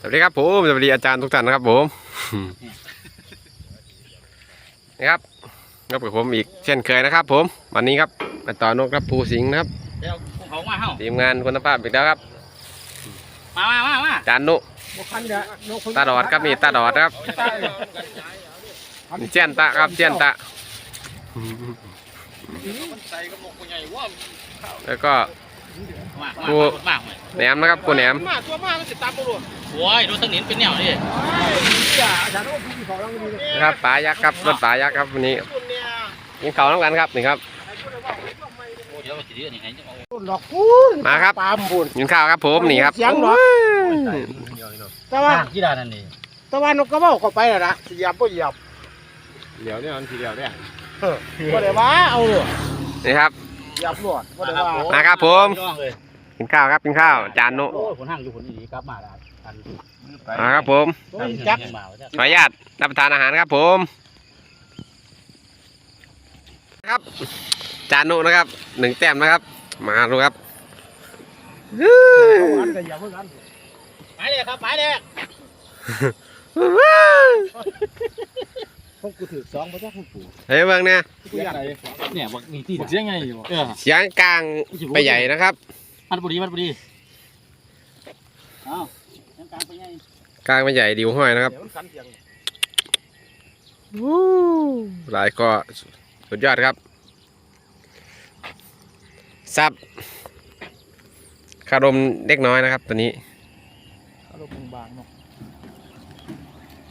สวัสดีครับผมสวัสดีอาจารย์ทุกท่านนะครับผมนะครับก็กับผมอีกเช่นเคยนะครับ ผมวันนี้ครับมาต่อนกครับภูสิงห์นะครับเดี๋ยวของมาเฮ้าทีมงานคุณภาพอีกแล้วครับมามามามาอาจารย์นุตาดอดครับนี่ตาดอดครับนี่เจียนตะครับเจียนตะใส่กระบอกใหญ่ว่าแล้วก็ มากูมามาแหนมนะครับกูแหนมมาตัวมามันจะตามตำรวจโอ้ยดูสนิทเป็นแนวนี่อย่าอาจารย์ว่าพี่เขาลังดีเลยนะครับปลายักษ์ครับรถปลายักษ์ครับวันนี้คนเนี่ยกินข้าวน้ำกันครับนี่ครับโอ้เดี๋ยวสิเดี๋ยวนี่ให้จะเอาต้นดอกพูนมาครับปามพูนกินข้าวครับผมนี่ครับเสียงเหรอแต่ว่าที่ด้านนั่นนี่แต่ว่านกกระเบ้าเข้าไปแล้วนะเหยียบก็เหยียบเดี๋ยวเนี่ยมันทีเดียวเนี่ยก็ได้ว่าเอาเลยนี่ครับเหยียบรวดก็ได้ว่ามาครับผมน้องเลย กินข้าวครับกินข้าวจานนุโอ้ยผลห่างอยู่ผลอีกลับมาแล้วอันมาครับผมตัวจักมาว่าจะขออนุญาตรับประทานอาหารครับผม ครับ จานนุนะครับหนึ่งแต้มนะครับ มาดูครับเอาอันก็เหยียบเหมือนกันไปเลยครับไปเลยพวกกูถือสองมาจากพวกกูเฮ้ยเบิ่งเนี่ยกูอยากไหนเนี่ยบอกมีที่เสียงไงอยู่เออเสียงกลางไปใหญ่นะครับ มันบุรีมันบุรีเอ้ายังกลางไปไงกลางไปใหญ่ดิวห้อยนะครับเดี๋ยวมันสั่นเสียงหลายก็สุดยอดครับซับคารมเล็กน้อยนะครับ ตัวนี้อารมณ์บางเนาะ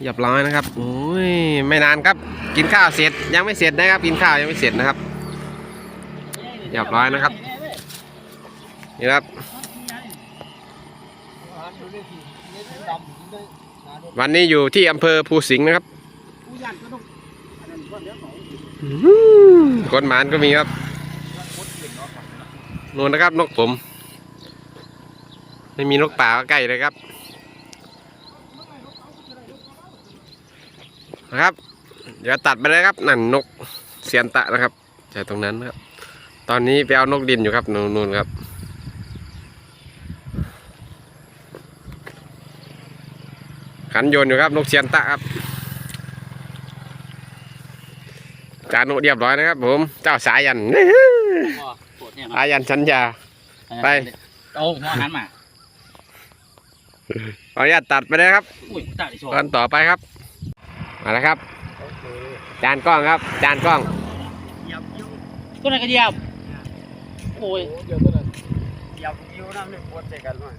เรียบร้อยนะครับโอ้ยไม่นานครับ กินข้าวเสร็จยังไม่เสร็จนะครับ กินข้าวยังไม่เสร็จนะครับเรียบร้อยนะครับ นี่ครับ วันนี้อยู่ที่อำเภอภูสิงห์นะครับก้อนหมานก็มีครับนู่นนะครับนกผม ไม่มีนกป่าใกล้เลยครับนะครับ เดี๋ยวตัดไปเลยครับนั่นนกเสียนตะนะครับจากตรงนั้นนะครับ ตอนนี้ไปเอานกดินอยู่ครับ นูนนู่นครับ ขันโยนอยู่ครับนกเสียนตะครับ จานุเรียบร้อยนะครับผม เจ้าสายันปวดเนี่ยสายันสัญญา ไป เอาหัวหันมาขออนุญาตตัดไปเลยครับอุ้ยตาดิโชตอนต่อไปครับ มาแล้วครับ จานกล้องครับ จานกล้องตัวไหนกระเดียบโอ้ยเดี๋ยวตัวนั้นเหยียบอยู่น้ำนี่ปวดใจกันหน่อย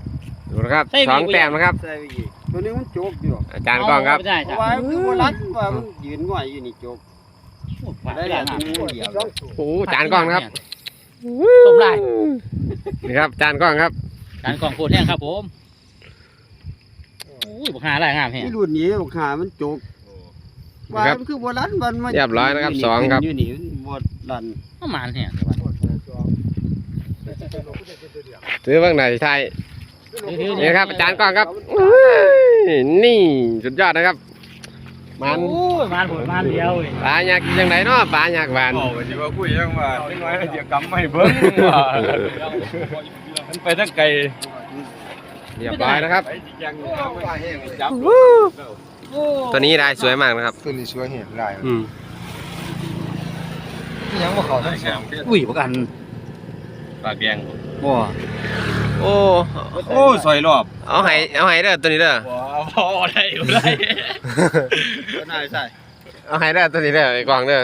ดูนะครับใส่สองมีกุหลาบแต้มนะครับใส่ไปอีก ตัวนี้มันโจกอยู่อาจารย์กล้องครับ ไม่ได้เพจ้ะราะว่าคือโบราณว่ามันยืนง่อยอยู่นี่โจกได้ได้แล้แล้ววนะเหยียบโอ้โหจานกล้องนะครับสมไรนี่ครับจานกล้องครับการกองโคตรแห้งครับผมอุ้ยบอกหาอะไรงามแห้งที่รุ่นนี้ขามันโจกว่ามันคือโบราณมันมาเรียบร้อยนะครับสองครับอยู่นี่โบราณประมาณแห้งเดี๋ยวก่อนซื้อบ้างไหนไทยนี่ครับอาจารย์กล้องครับอุ้ย นี่สุดยอดนะครับ มันโอ้ยมันผลมันเดียวเว้ยปลาอยากยังไงเนาะปลาอยากหวาน บอกว่าสิว่าคุยยังว่าเล็กน้อยเดี๋ยวกำไม่เบิ้งว่ามันไปทั้งไกลเรียบร้อยนะครับ ไปสิยังว่าแห้งจับตัวนี้ลายสวยมากนะครับ ตัวนี้สวยเห็นลายอืมยังบ่เข้าทั้งสามอุ้ยประกันปากแดงบ่โอ้ โอ้ซอยรอบ เอาให้เอาให้เด้อตัวนี้เด้อบ่ พอได้อยู่ได้ก็น่าใช่เอาให้เด้อตัวนี้เด้อไอ้กวางเด้อ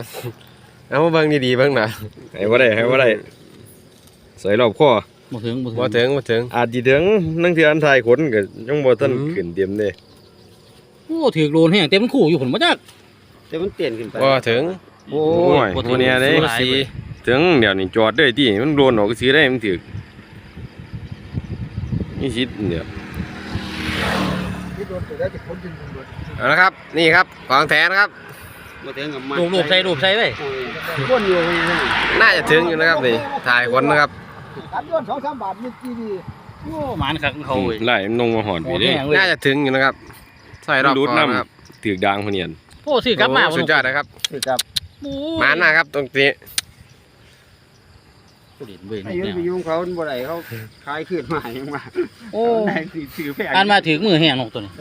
เอามาเบิ่งดีๆเบิ่งหน่อยให้บ่ได้ให้บ่ได้สวยรอบคอบ่ถึงบ่ถึงบ่ถึงบ่ถึงอาจสิถึงนั่งเทืออันทายขนก็ยังบ่ทันอืมขึ้นเต็มเด้โอ้ถือโลนแห้งเต็มคู่อยู่ผลมาจากแต่มันเปลี่ยนขึ้นไปบ่ถึงโอ้โอ้ยบ่ถึงวันเนี้ยเด้สู้หลายสีถึงเดี๋ยวนี้จอดเด้ที่มันโดนออกซื้อได้มันถึกนี่สิเดี๋ยว เอาละครับ นี่ครับของแท้นะครับมาถึงกับมันรูปรูปใส่รูปใส่ไว้ก้นอยู่นี่น่าจะถึงอยู่นะครับนี่ถ่ายคนนะครับตัดย้อนสองสามบาทนี่กี่ดีโอ้หมานคักเขาเว้ยไล่มันลงมาหอดโอ้พี่เด้แห้งเว้ยน่าจะถึงอยู่นะครับใส่รอบดูดคอน้ำนะครับถึกด่างพะเนียนโอ้ซื้อกลับมาโอ้สุดยอดนะครับคือกับโอ้หมานนะครับตรงนี้ ผู้เล่นเว้ยไอ้ยืนไปยุ่งเขาบ่ได้เขาขายขึ้นมายังมาโอ้ไหนสิถือแพงการมาถึงมือแห้งนกตัวนี้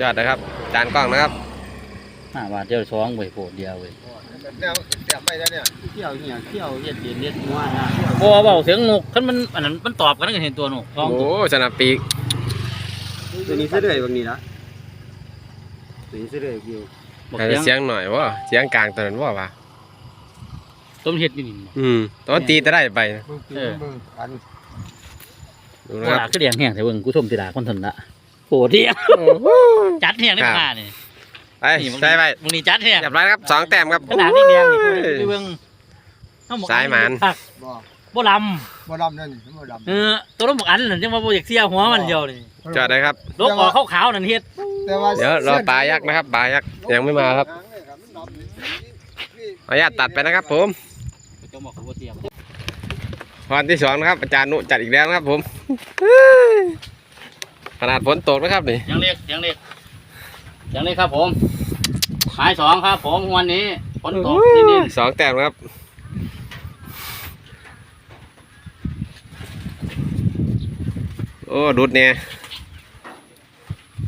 ยอดนะครับจานกล้องนะครับห้าบาทเดียวสองเว้ยโพดเดียวเว้ยเดี๋ยวเดี๋ยวไปแล้วเนี่ยเที่ยวเหี่ยเที่ยวเฮ็ดเด็ดเด็ดหัวนะบ่เว้าเสียงนกคันมันอันนั้นมันตอบกันก็เห็นตัวนกสองโอ้ตัวสนับปีกตัวนี้เสื้อเดือยบางนี้นะตัวนี้เสื้อเดือยอยู่บอกให้เสียงเสียงหน่อยว่าเสียงกลางตอนนั้นว่าปะต้ มเห็ดอยู่นี่บ่อืมตอนตีจะได้ไปเอออันดูโหนะครับลาคือเลี้ยงแห้งแต่เบิ่งกูชมติลาคนทนละโหเดียวจัดแห้งได้มานี่ไปใช่ไปมึงนี่จัดแห้งเรียบร้อยครับสองแต้มครับ ขนาดนี้แดงนี่ไปเบิ่งเอหกสายหมานคักบ่บ่ลบ่ดำนั่นบ่ดำเออตัวน้ำหมกอันนั่นจังว่าบ่อยากเสียหัวมันเดียวนี่ำจอดเลยครับ ลกออกขาวๆนั่นเฮ็ดแต่ว่าเดี๋ยวรอปลายักษ์นะครับปลายักษ์ยังไม่มาครับ ขออนุญาตตัดไปนะครับผม เจ้าหมอกเขาบ่เสียวันที่สองนะครับ อาจารย์นุจัดอีกแล้วนะครับ ผม ขนาดฝนตกนะครับนี่ยังเล็กยังเล็กยังเล็กครับ ผมหมายสองครับ ผมวันนี้ฝนตกนิดสองแต้มครับโอ้ดุดเนี่ย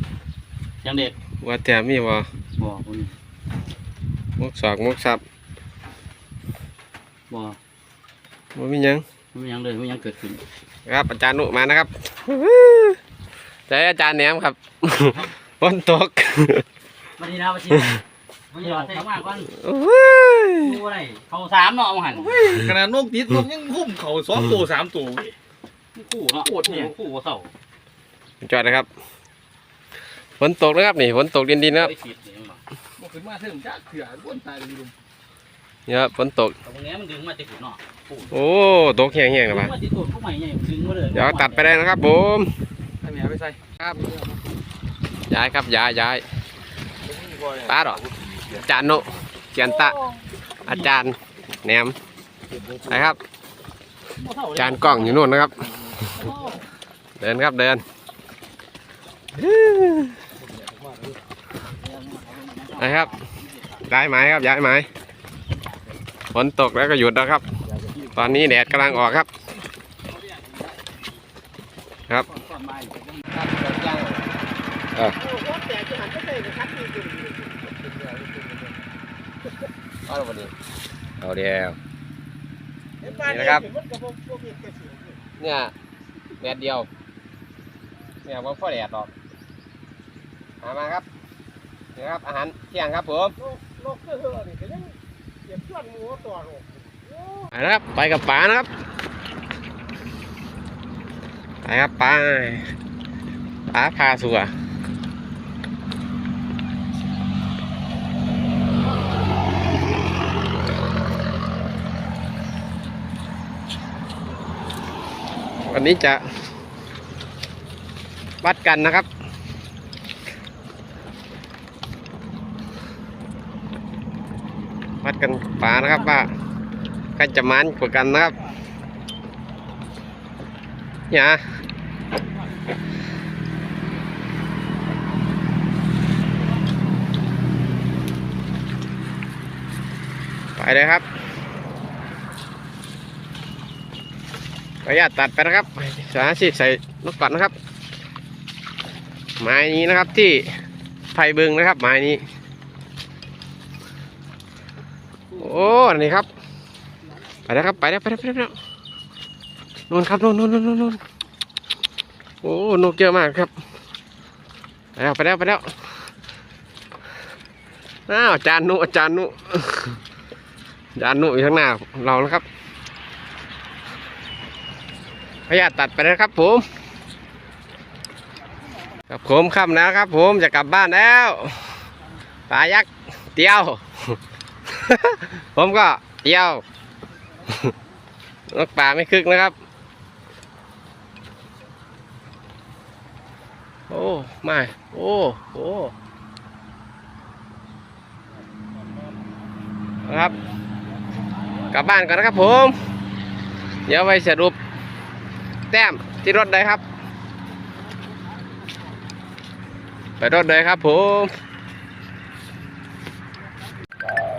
ๆยังเด็กว่าแต่มีบ่บ่คุณมุกสอกมุกซับ บ่ว่ามีหยังไม่ยังเลยไม่ยังเกิดขึ้นครับอาจารย์นุมานะครับใจอาจารย์แหนมครับฝนตกมาดีนะมาดีมาดีนะมากก่อนโอ้ยดูอะไรเขาสามเนาะเอามาหันขนาดนกติดนกยังคุ้มเขาสองตัวสามตัวคู่เนาะคู่คู่เศร้าจอดนะครับฝนตกนะครับนี่ฝนตกดินดินๆนะครับไปขีดนี่มาบอกขึ้นมาเถิงจ้าเถื่อนวนตายเลยลุง เนี่ยครับฝนตก ตรงนี้มันดึงมาติดเนาะคู่โอ้ตกแห้งๆครับดึงมาติดตัวผู้ใหม่ใหญ่ดึงมาเลยเดี๋ยวตัดไปเลยนะครับผมให้แม่ไปใส่ครับย้ายครับย้ายย้ายป้าดอกอาจารย์นุเกียนตะ อาจารย์แหนมไปครับอาจารย์กล้องอยู่นู่นนะครับ เดินครับเดินนะครับย้ายไม้ครับย้ายไม้ ฝนตกแล้วก็หยุดแล้วครับ ตอนนี้แดดกำลังออกครับ ครับเอาเดียวนี่นะครับ เนี่ยแดดเดียว เนี่ยว่าพ่อแดดหรอกมามาครับนี่ครับอาหารเที่ยงครับผม นกเสื้อนี่ก็ยังเก็บส่วนหมูตัวโไปนะครับไปกับป๋านะครับไปครับป๋าป๋าพาสัววันนี้จะวัดกันนะครับ วัดกันป๋านะครับว่า ใครจะมันกว่ากันนะครับเนี่ยไปเลยครับขออนุญาตตัดไปนะครับสาธิตใส่นกก่อนนะครับ ไม้นี้นะครับที่ไผ่บึงนะครับ ไม้นี้ โอ้ นี่ครับ แล้วครับไปแล้วไปแล้วไปแล้วนู่นครับนู่นนู่นนู่นนู่นโอ้นกเยอะมากครับไปแล้วไปแล้วไปแล้วอ้าวอาจารย์นุอาจารย์นุอาจารย์นุอยู่ข้างหน้าเรานะครับพยาตตัดไปแล้วครับผมครับผมค่ำแล้วครับ ผมจะกลับบ้านแล้วปลายักษ์เตียว ผมก็เตียว นกป่าไม่คึกนะครับ โอ้ไม่โอ้โอ้ครับ กลับบ้านก่อนนะครับผม เดี๋ยวไปสรุป แต้มที่รถเลยครับ ไปรถเลยครับผม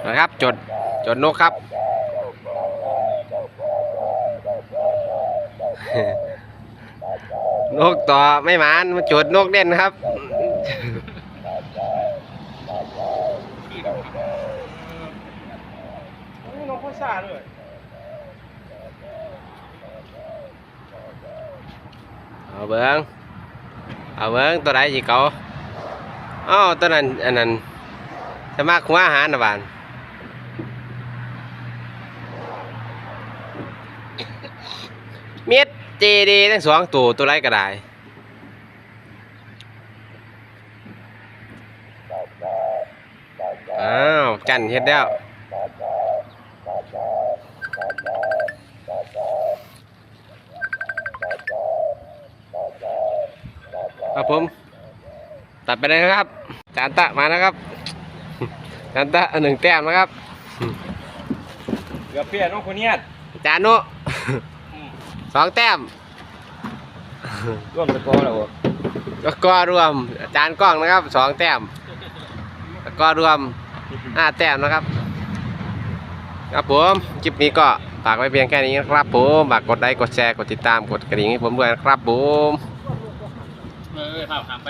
นะครับจดจดนกครับ นกต่อไม่หมานมาจุดนกเด่นครับน้องข้าวสารเลยเอาเบิ้งเอาเบิ้งตัวใดสิเขาอ้าวตัวนั้นอันนั้นสมัครหัวอาหารนะบานเม็ด เจดีทั้งสองตัวตัวไรก็ได้อ้าวจันเฮ็ดแล้วครับผม ตัดไปเลยนะครับ จานตะมานะครับ จานตะหนึ่งแต้มนะครับ เกือบเพี้ยน้องคนเนี้ยจานนุ สองแต้มร่วมตะโกนแล้วแล้วก็รวมจานกล้องนะครับสองแต้มแล้วก็รวมห้าแต้มนะครับ ครับผมคลิปนี้ก็ฝากไว้เพียงแค่นี้นะครับผมฝากกดไลค์กดแชร์กดติดตามกดกระดิ่งให้ผมด้วยนะครับผมเออครับทำไป